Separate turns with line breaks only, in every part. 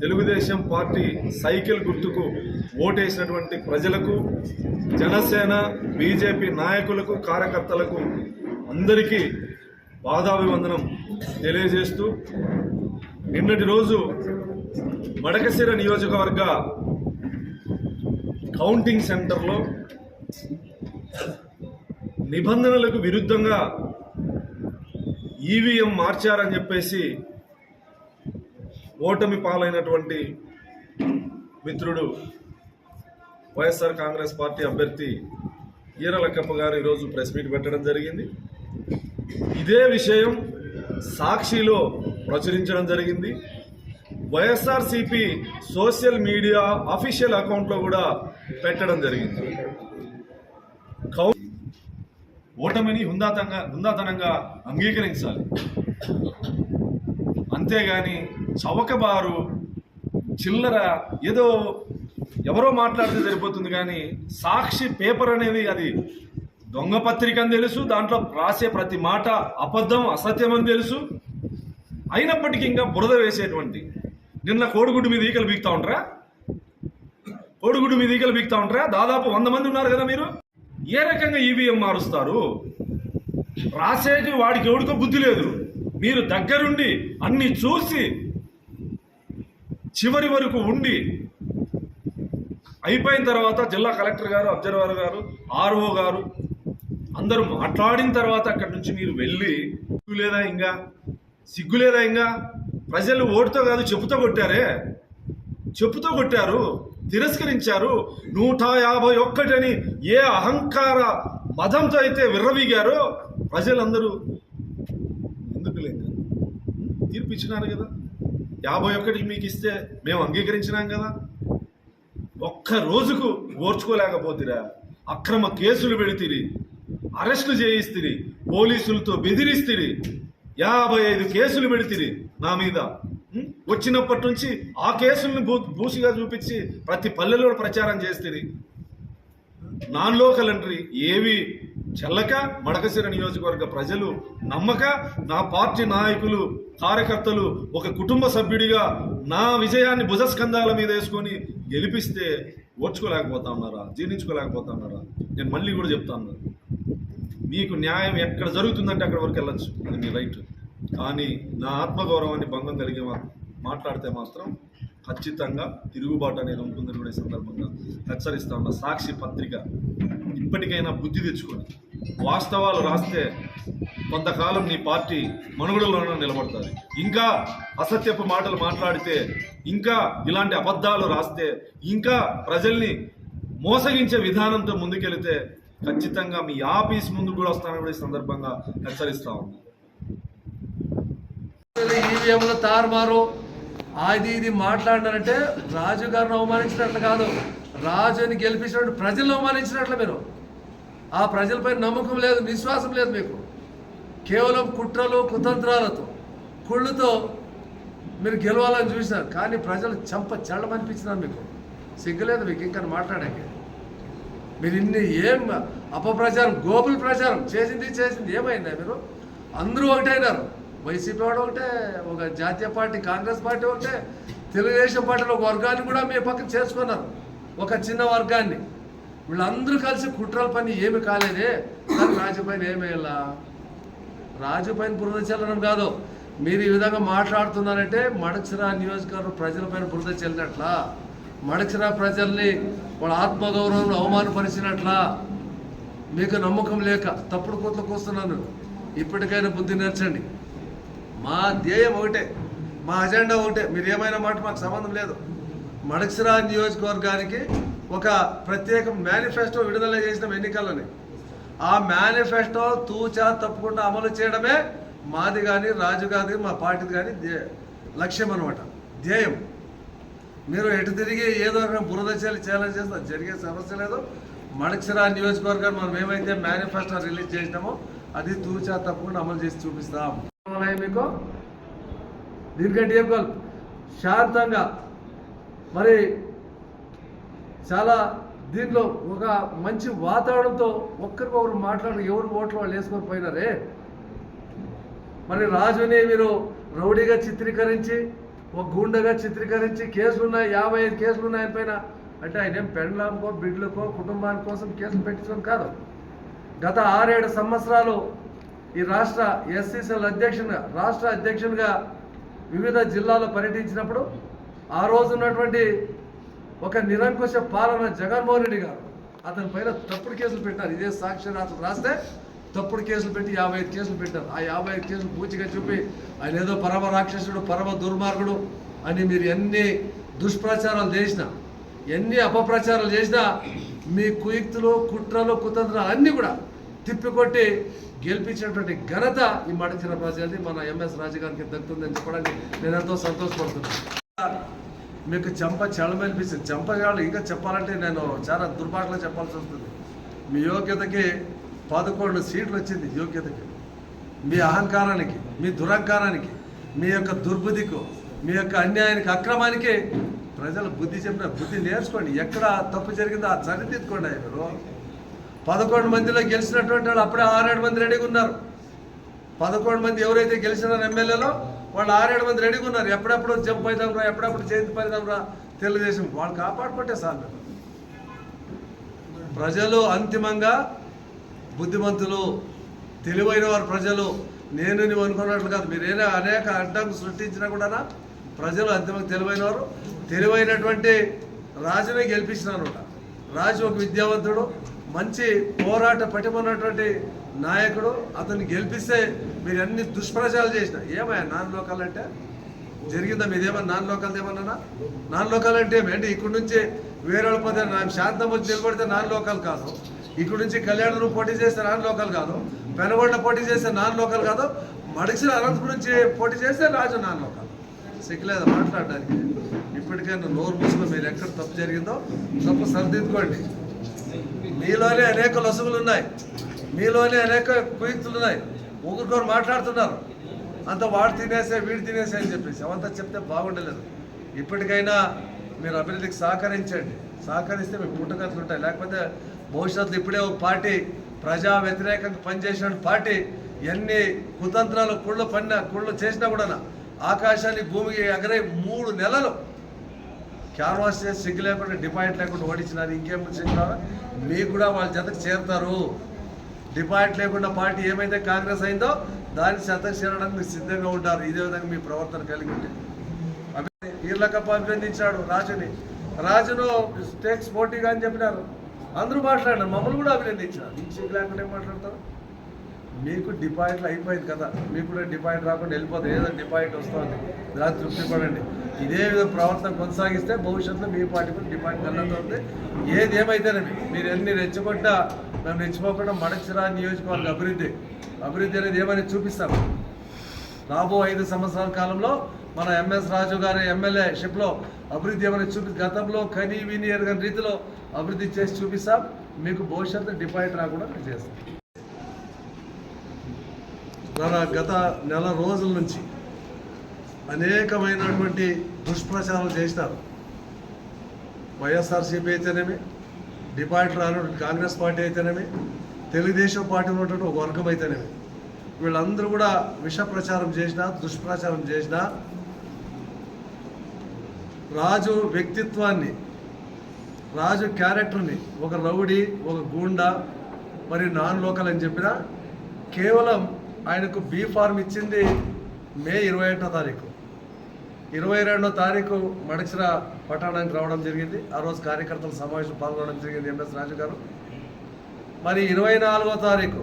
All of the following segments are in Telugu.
తెలుగుదేశం పార్టీ సైకిల్ గుర్తుకు ఓటేసినటువంటి ప్రజలకు జనసేన బీజేపీ నాయకులకు కార్యకర్తలకు అందరికీ పాదాభివందనం తెలియజేస్తూ నిన్నటి రోజు మడకశిర నియోజకవర్గ కౌంటింగ్ సెంటర్లో నిబంధనలకు విరుద్ధంగా ఈవీఎం మార్చారని చెప్పేసి ఓటమి పాలైనటువంటి మిత్రుడు వైఎస్ఆర్ కాంగ్రెస్ పార్టీ అభ్యర్థి ఈరలక్కప్ప గారు ఈరోజు ప్రెస్ మీట్ పెట్టడం జరిగింది. ఇదే విషయం సాక్షిలో ప్రచురించడం జరిగింది. వైఎస్ఆర్సిపి సోషల్ మీడియా అఫీషియల్ అకౌంట్లో కూడా పెట్టడం జరిగింది. కౌ ఓటమిని హుందాతంగా హుందాతనంగా అంగీకరించాలి. అంతేగాని చవకబారు చిల్లర ఏదో ఎవరో మాట్లాడితే సరిపోతుంది కానీ సాక్షి పేపర్ అనేది అది దొంగ పత్రిక అని తెలుసు దాంట్లో రాసే ప్రతి మాట అబద్ధం అసత్యం అని తెలుసు. అయినప్పటికీ ఇంకా బురద వేసేటువంటి నిన్న కోడిగుడ్డు మీద ఈకలు బీక్తా ఉంటారా? కోడిగుడ్డు మీద ఈకలు బీక్తా ఉంటారా? దాదాపు వంద మంది ఉన్నారు కదా మీరు? ఏ రకంగా ఈవీఎం మారుస్తారు? రాసేటి వాడికి ఎవడికో బుద్ధి లేదు. మీరు దగ్గరుండి అన్ని చూసి చివరి వరకు ఉండి అయిపోయిన తర్వాత జిల్లా కలెక్టర్ గారు అబ్జర్వర్ గారు ఆర్ఓ గారు అందరూ మాట్లాడిన తర్వాత అక్కడి నుంచి మీరు వెళ్ళి సిగ్గులేదా ఇంకా సిగ్గులేదా ఇంకా ప్రజలు ఓటుతో కాదు చెప్పుతో కొట్టారే. చెప్పుతో కొట్టారు తిరస్కరించారు. నూట యాభై ఒక్కటని ఏ అహంకార మతంతో అయితే విర్రవీగారో ప్రజలందరూ ఎందుకు లేక తీర్పు ఇచ్చినారు కదా. యాభై ఒకటి మీకు ఇస్తే మేము అంగీకరించినాం కదా. ఒక్క రోజుకు ఓర్చుకోలేకపోతురా. అక్రమ కేసులు పెడితిరి. అరెస్టు చేయిస్తుంది పోలీసులతో బెదిరిస్తుంది యాభై ఐదు కేసులు పెడితిరి నా మీద. వచ్చినప్పటి నుంచి ఆ కేసుల్ని భూ భూసిగా చూపించి ప్రతి పల్లెలో ప్రచారం చేస్తుంది నాన్ లోకల్ ఎంట్రీ ఏవి చెల్లక మడకసిర నియోజకవర్గ ప్రజలు నమ్మక నా పార్టీ నాయకులు కార్యకర్తలు ఒక కుటుంబ సభ్యుడిగా నా విజయాన్ని భుజస్కంధాల మీద వేసుకొని గెలిపిస్తే ఓర్చుకోలేకపోతా ఉన్నారా? జీర్ణించుకోలేకపోతా ఉన్నారా? నేను మళ్ళీ కూడా చెప్తాను మీకు న్యాయం ఎక్కడ జరుగుతుందంటే అక్కడ వరకు వెళ్ళొచ్చు. అది మీ రైట్. కానీ నా ఆత్మగౌరవాన్ని భంగం కలిగే మాట్లాడితే మాత్రం ఖచ్చితంగా తిరుగుబాటు అనేది ఉంటుందని కూడా ఈ సందర్భంగా హెచ్చరిస్తా ఉన్న. సాక్షి పత్రిక ఇప్పటికైనా బుద్ధి తెచ్చుకోండి వాస్తవాలు రాస్తే కొంతకాలం నీ పార్టీ మనుగడలోనే నిలబడుతుంది. ఇంకా అసత్యపు మాటలు మాట్లాడితే ఇంకా ఇలాంటి అబద్ధాలు రాస్తే ఇంకా ప్రజల్ని మోసగించే విధానంతో ముందుకెళితే ఖచ్చితంగా మీ ఆఫీస్ ముందు కూడా వస్తానని కూడా ఈ సందర్భంగా హెచ్చరిస్తా ఉంది
ఈవీఎంలో తారుమారు? అది ఇది మాట్లాడినారంటే రాజు గారిని అవమానించినట్లు కాదు. రాజుని గెలిపించినట్టు ప్రజలను అవమానించినట్లు మీరు. ఆ ప్రజలపై నమ్మకం లేదు విశ్వాసం లేదు మీకు. కేవలం కుట్రలు కుతంత్రాలతో కుళ్ళుతో మీరు గెలవాలని చూసినారు. కానీ ప్రజలు చంప చెల్లమనిపించినారు మీకు. సిగ్గులేదు మీకు ఇంకా మాట్లాడాక మీరు ఇన్ని ఏం అపప్రచారం గోపుల ప్రచారం చేసింది చేసింది ఏమైందా మీరు? అందరూ ఒకటైనారు. వైసీపీ వాడు ఒకటే ఒక జాతీయ పార్టీ కాంగ్రెస్ పార్టీ ఒకటే తెలుగుదేశం పార్టీలో ఒక వర్గాన్ని కూడా మీ పక్కన చేసుకున్నారు ఒక చిన్న వర్గాన్ని. వీళ్ళందరూ కలిసి కుట్రల పని ఏమి కాలేదే. కానీ రాజు పైన ఏమేలా రాజు పైన బురద చల్లడం కాదు. మీరు ఈ విధంగా మాట్లాడుతున్నారంటే మడచిరా నియోజకవర్గం ప్రజలపైన బురద చెల్లినట్లా మడచిరా ప్రజల్ని వాళ్ళ ఆత్మగౌరవం అవమానపరిచినట్లా. మీకు నమ్మకం లేక తప్పుడు కూతలకు వస్తున్నాను ఇప్పటికైనా బుద్ధి నేర్చండి. మా ధ్యేయం ఒకటే మా అజెండా ఒకటే. మీరు ఏమైనా మాట మాకు సంబంధం లేదు. మడక్సిరా నియోజకవర్గానికి ఒక ప్రత్యేక మేనిఫెస్టో విడుదల చేసిన ఎన్నికలని ఆ మేనిఫెస్టో తూచా తప్పకుండా అమలు చేయడమే మాది కానీ రాజు కాదు మా పార్టీది కానీ లక్ష్యం అనమాట ధ్యేయం. మీరు ఎటు తిరిగి ఏదో రకం బురద చేయాలి ఛాలెంజ్ చేస్తే జరిగే సమస్య లేదు. మడక్సిరా నియోజకవర్గాన్ని మనం ఏమైతే మేనిఫెస్టో రిలీజ్ చేసినామో అది తూచా తప్పకుండా అమలు చేసి చూపిస్తాం. మీకు? దీనికంటే ఏం కాదు. శాంతంగా. మరి చాలా దీంట్లో ఒక మంచి వాతావరణంతో ఒక్కరికొకరు మాట్లాడి ఎవరు ఓట్లు వాళ్ళు వేసుకొని పోయినారే? మరి రాజుని మీరు రౌడీగా చిత్రీకరించి ఒక గుండెగా చిత్రీకరించి కేసులు ఉన్నాయి యాభై ఐదు కేసులు ఉన్నాయి పైన. అంటే ఆయన ఏం పెండ్లాంకో బిడ్లకో కుటుంబానికి కోసం కేసులు పెట్టించడం కాదు. గత ఆరేడు సంవత్సరాలు ఈ రాష్ట్ర ఎస్సీసీఎల్ అధ్యక్షునిగా రాష్ట్ర అధ్యక్షునిగా వివిధ జిల్లాలో పర్యటించినప్పుడు ఆ రోజు ఉన్నటువంటి ఒక నిరంకుశ పాలన జగన్మోహన్ రెడ్డి గారు. అతని పైన తప్పుడు కేసులు పెట్టారు. ఇదే సాక్షి రాత్రి రాస్తే తప్పుడు కేసులు పెట్టి యాభై ఐదు కేసులు పెట్టారు. ఆ యాభై ఐదు కేసులు పూచిగా చూపి ఆయన ఏదో పరమ రాక్షసుడు పరమ దుర్మార్గుడు అని మీరు ఎన్ని దుష్ప్రచారాలు చేసినా ఎన్ని అపప్రచారాలు చేసినా మీ కుయుక్తులు కుట్రలు కుతంత్రాలు అన్నీ కూడా తిప్పికొట్టి గెలిపించినటువంటి ఘనత ఈ మడచిన ప్రజలది. మన ఎంఎస్ రాజగారికి దక్కుతుందని చెప్పడానికి నేను ఎంతో సంతోషపడుతున్నాను. మీకు చెంప చెడమనిపిస్తుంది చెంప చెడు ఇంకా చెప్పాలంటే నేను చాలా దుర్బాటులో చెప్పాల్సి వస్తుంది. మీ యోగ్యతకి పదకొండు సీట్లు వచ్చింది యోగ్యతకి. మీ అహంకారానికి మీ దురహంకారానికి మీ యొక్క దుర్బుద్ధికు మీ యొక్క అన్యాయానికి అక్రమానికి ప్రజలు బుద్ధి చెప్పిన బుద్ధి నేర్చుకోండి. ఎక్కడ తప్పు జరిగిందో ఆ సరిదిద్దుకోండి మీరు పదకొండు మందిలో గెలిచినటువంటి వాళ్ళు అప్పుడే ఆరేడు మంది రెడీగా ఉన్నారు. పదకొండు మంది ఎవరైతే గెలిచినారో ఎమ్మెల్యేలో వాళ్ళు ఆరేడు మంది రెడీగా ఉన్నారు. ఎప్పుడెప్పుడు జంప్ అవుదాం రా ఎప్పుడెప్పుడు చేతి పరిదాం రా తెలుగుదేశం వాళ్ళు కాపాడుకుంటే సార్ ప్రజలు అంతిమంగా బుద్ధిమంతులు తెలివైన వారు ప్రజలు నేను నువ్వు అనుకున్నట్లు కాదు. మీరు అనేక అడ్డం సృష్టించినా కూడా ప్రజలు అంతిమంగా తెలివైన వారు తెలివైనటువంటి రాజునే గెలిపించినారు రాజు ఒక విద్యావంతుడు మంచి పోరాట పటిమన్నటువంటి నాయకుడు అతన్ని గెలిపిస్తే మీరు అన్ని దుష్ప్రచారాలు చేసిన. ఏమయ్యా నాన్ లోకల్ అంటే? జరిగిందా మీదేమన్నా? నాన్ లోకల్ ఏమన్నా నాన్ లోకల్ అంటే ఏంటి? ఇక్కడ నుంచి వేరే వాళ్ళ నా శాంతం వచ్చి నిలబడితే నాన్ లోకల్ కాదు. ఇక్కడ నుంచి కళ్యాణం పోటీ చేస్తే నాన్ లోకల్ కాదు. పెనగొండ పోటీ చేస్తే నాన్ లోకల్ కాదు. మడిసిన అనంతపురం నుంచి పోటీ చేస్తే రాజు నాన్ లోకల్. సిగ్గులేదు మాట్లాడడానికి? ఇప్పటికైనా నోరు మూసుకొని మీరు ఎక్కడ తప్పు జరిగిందో తప్పు సరిదిద్దుకోండి. మీలోనే అనేక లొసుగులు ఉన్నాయి మీలోనే అనేక కుయుక్తులు ఉన్నాయి ఒకరికొకరు మాట్లాడుతున్నారు. అంత వాడు తినేసే వీడు తినేసే అని చెప్పేసి. అవంతా చెప్తే బాగుండలేదు. ఇప్పటికైనా మీరు అభివృద్ధికి సహకరించండి. సహకరిస్తే మీకు పుట్టగతులు ఉంటాయి. లేకపోతే భవిష్యత్తులో ఇప్పుడే ఒక పార్టీ ప్రజా వ్యతిరేకంగా పనిచేసిన పార్టీ ఎన్ని కుతంత్రాలు కుళ్ళు పన్న కుళ్ళు చేసినా కూడా ఆకాశాన్ని భూమికి ఎగరే మూడు నెలలు క్యాన్వాస్ చేసి సిగ్గు లేకుండా డిపాజిట్ లేకుండా ఓడించినారు. ఇంకేం సిగ్గున్నారా మీకు కూడా వాళ్ళ జతకు చేరుతారు. డిపాజిట్ లేకుండా పార్టీ ఏమైతే కాంగ్రెస్ అయిందో దాన్ని జతకు చేరడానికి మీరు సిద్ధంగా ఉంటారు. ఇదే విధంగా మీ ప్రవర్తన కలిగి ఉంటే. ఈర్లకప్ప అభినందించాడు రాజుని. రాజును స్టేక్స్ పోటీగా అని చెప్పినారు. అందరూ మాట్లాడారు మమ్మల్ని కూడా అభినందించారు సిగ్గు లేకుండా ఏం మాట్లాడతారు? మీకు డిపాజిట్లు అయిపోయింది కదా. మీకు కూడా డిపాజిట్ రాకుండా వెళ్ళిపోతుంది ఏదో డిపాజిట్ వస్తుంది. దాని తృప్తి పడండి. ఇదే విధ ప్రవర్తన కొనసాగిస్తే భవిష్యత్తులో మీ పార్టీ కూడా డిపాజిట్ కలుగుతుంది ఏది ఏమైతేనే మీరు ఎన్ని రెచ్చగొట్టా మేము రెచ్చిపోకుండా మడచిరా నియోజకవర్గ అభివృద్ధి. అభివృద్ధి అనేది ఏమని చూపిస్తాం? రాబో ఐదు సంవత్సరాల కాలంలో మన ఎంఎస్ రాజు గారి ఎమ్మెల్యే షిప్లో అభివృద్ధి ఏమైనా చూపి గతంలో కనీ విని ఎరగని రీతిలో అభివృద్ధి చేసి చూపిస్తాం. మీకు భవిష్యత్తు డిపాజిట్ రాకుండా చేస్తాం. మన గత నెల రోజుల నుంచి అనేకమైనటువంటి దుష్ప్రచారాలు చేసినారు వైఎస్ఆర్సీపీ అయితేనేమి డిపాజిట్ రానటువంటి కాంగ్రెస్ పార్టీ అయితేనేమి తెలుగుదేశం పార్టీ ఉన్నటువంటి ఒక వర్గం అయితేనేమి. వీళ్ళందరూ కూడా విష ప్రచారం చేసిన దుష్ప్రచారం చేసిన రాజు వ్యక్తిత్వాన్ని రాజు క్యారెక్టర్ని ఒక రౌడీ ఒక గూండా మరి నాన్ లోకల్ అని చెప్పిన కేవలం ఆయనకు బీ ఫార్మ్ ఇచ్చింది మే ఇరవై ఒకటో తారీఖు. ఇరవై రెండో తారీఖు మడిచిర పట్టణానికి రావడం జరిగింది. ఆ రోజు కార్యకర్తల సమావేశం పాల్గొనడం జరిగింది ఎంఎస్ రాజు గారు. మరి ఇరవై నాలుగో తారీఖు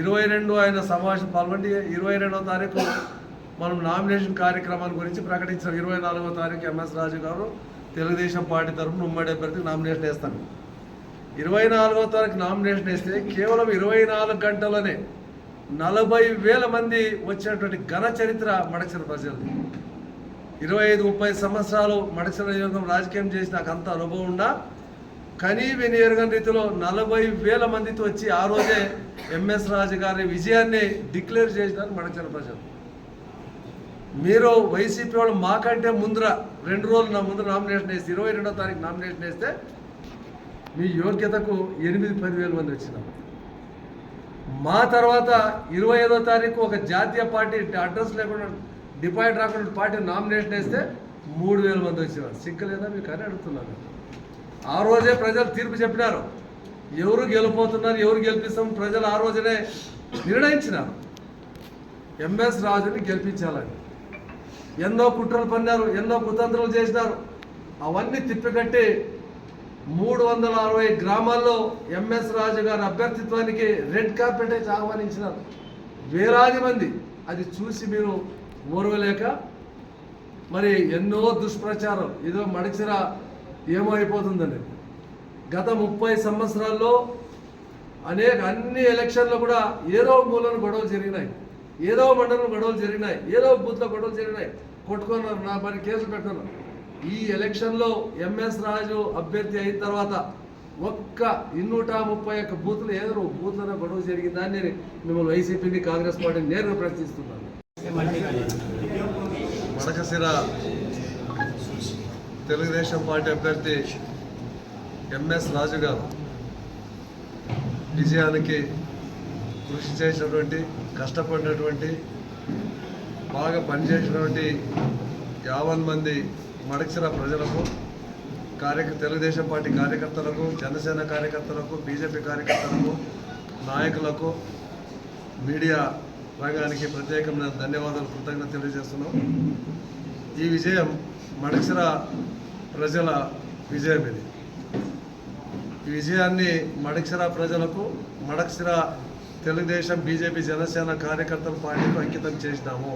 ఇరవై రెండు ఆయన సమావేశం పాల్గొండి. ఇరవై రెండో తారీఖు మనం నామినేషన్ కార్యక్రమాల గురించి ప్రకటించాం ఇరవై నాలుగో తారీఖు ఎంఎస్ రాజు గారు తెలుగుదేశం పార్టీ తరఫున ఉమ్మడి అభ్యర్థికి నామినేషన్ వేస్తాను ఇరవై నాలుగో తారీఖు నామినేషన్ వేస్తే కేవలం ఇరవై నాలుగు గంటలనే నలభై వేల మంది వచ్చినటువంటి ఘన చరిత్ర మడచిన ప్రజలది. ఇరవై ఐదు ముప్పై సంవత్సరాలు మడచిన నియోజకం రాజకీయం చేసి నాకు అంత అనుభవం ఉన్నా కనీ వినియోగం రీతిలో నలభై వేల మందితో వచ్చి ఆ రోజే ఎంఎస్ రాజు గారి విజయాన్ని డిక్లేర్ చేసినారు మడచిన ప్రజలు. మీరు వైసీపీ వాళ్ళు మాకంటే ముందర రెండు రోజులు నా ముందు నామినేషన్ వేస్తే ఇరవై రెండో తారీఖు నామినేషన్ వేస్తే మీ యోగ్యతకు ఎనిమిది పదివేల మంది వచ్చినారు. మా తర్వాత ఇరవై ఐదో తారీఖు ఒక జాతీయ పార్టీ అడ్రస్ లేకుండా డిపాజిట్ రాకుండా పార్టీ నామినేషన్ వేస్తే మూడు వేల మంది వచ్చేవారు. సిక్కలేదా మీకు అని అడుగుతున్నాను. ఆ రోజే ప్రజలు తీర్పు చెప్పినారు. ఎవరు గెలిపోతున్నారు ఎవరు గెలిపిస్తాం ప్రజలు ఆ రోజునే నిర్ణయించినారు. ఎంఎస్ రాజుని గెలిపించాలని. ఎన్నో కుట్రలు పన్నారు ఎన్నో కుతంత్రాలు చేసినారు. అవన్నీ తిప్పికట్టి మూడు వందల అరవై గ్రామాల్లో ఎంఎస్ రాజు గారి అభ్యర్థిత్వానికి రెడ్ కార్పెట్ అయితే ఆహ్వానించినారు. వేలాది మంది. అది చూసి మీరు ఓర్వలేక మరి ఎన్నో దుష్ప్రచారం. ఏదో మడిచిర ఏమో అయిపోతుందని గత ముప్పై సంవత్సరాల్లో అనేక అన్ని ఎలక్షన్లో కూడా ఏదో మూలను గొడవలు జరిగినాయి. ఏదో మండలం గొడవలు జరిగినాయి. ఏదో బూత్లో గొడవలు జరిగినాయి. కొట్టుకున్నారు. నా మరి కేసులు పెట్టుకున్నారు. ఈ ఎలక్షన్లో ఎంఎస్ రాజు అభ్యర్థి అయిన తర్వాత ఒక్క ఇన్నూట ముప్పై ఒక్క బూత్లు ఏదో బూత్లలో గొడవ జరిగిందని నేను మిమ్మల్ని వైసీపీని కాంగ్రెస్ పార్టీని నేరుగా ప్రశ్నిస్తున్నాను మడకసిర తెలుగుదేశం పార్టీ అభ్యర్థి ఎంఎస్ రాజు గారు విజయానికి కృషి చేసినటువంటి కష్టపడినటువంటి బాగా పనిచేసినటువంటి యావన్ మంది మడకసిర ప్రజలకు కార్య తెలుగుదేశం పార్టీ కార్యకర్తలకు జనసేన కార్యకర్తలకు బీజేపీ కార్యకర్తలకు నాయకులకు మీడియా రంగానికి ప్రత్యేకమైన ధన్యవాదాలు కృతజ్ఞత తెలియజేస్తున్నాం. ఈ విజయం మడకసిర ప్రజల విజయం ఇది ఈ విజయాన్ని మడకసిర ప్రజలకు మడకసిర తెలుగుదేశం బీజేపీ జనసేన కార్యకర్తల పార్టీకి అంకితం చేసినాము.